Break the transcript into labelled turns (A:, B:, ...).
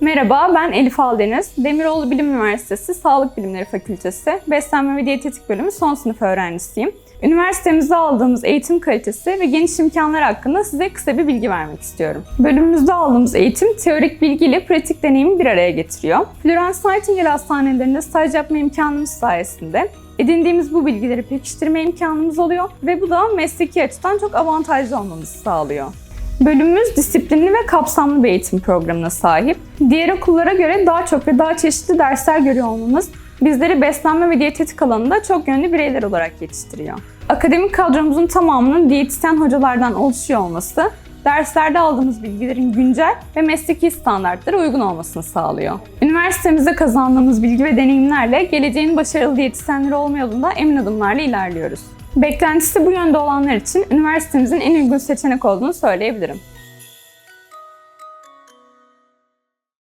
A: Merhaba, ben Elif Aldeniz. Demiroğlu Bilim Üniversitesi Sağlık Bilimleri Fakültesi Beslenme ve Diyetetik Bölümü son sınıf öğrencisiyim. Üniversitemizde aldığımız eğitim kalitesi ve geniş imkanlar hakkında size kısa bir bilgi vermek istiyorum. Bölümümüzde aldığımız eğitim teorik bilgi ile pratik deneyimi bir araya getiriyor. Florence Nightingale hastanelerinde staj yapma imkanımız sayesinde edindiğimiz bu bilgileri pekiştirme imkanımız oluyor ve bu da mesleki açıdan çok avantajlı olmamızı sağlıyor. Bölümümüz disiplinli ve kapsamlı bir eğitim programına sahip. Diğer okullara göre daha çok ve daha çeşitli dersler görüyor olmamız bizleri beslenme ve diyetetik alanında çok yönlü bireyler olarak yetiştiriyor. Akademik kadromuzun tamamının diyetisyen hocalardan oluşuyor olması, derslerde aldığımız bilgilerin güncel ve mesleki standartlara uygun olmasını sağlıyor. Üniversitemizde kazandığımız bilgi ve deneyimlerle geleceğin başarılı diyetisyenleri olma yolunda emin adımlarla ilerliyoruz. Beklentisi bu yönde olanlar için üniversitemizin en uygun seçenek olduğunu söyleyebilirim.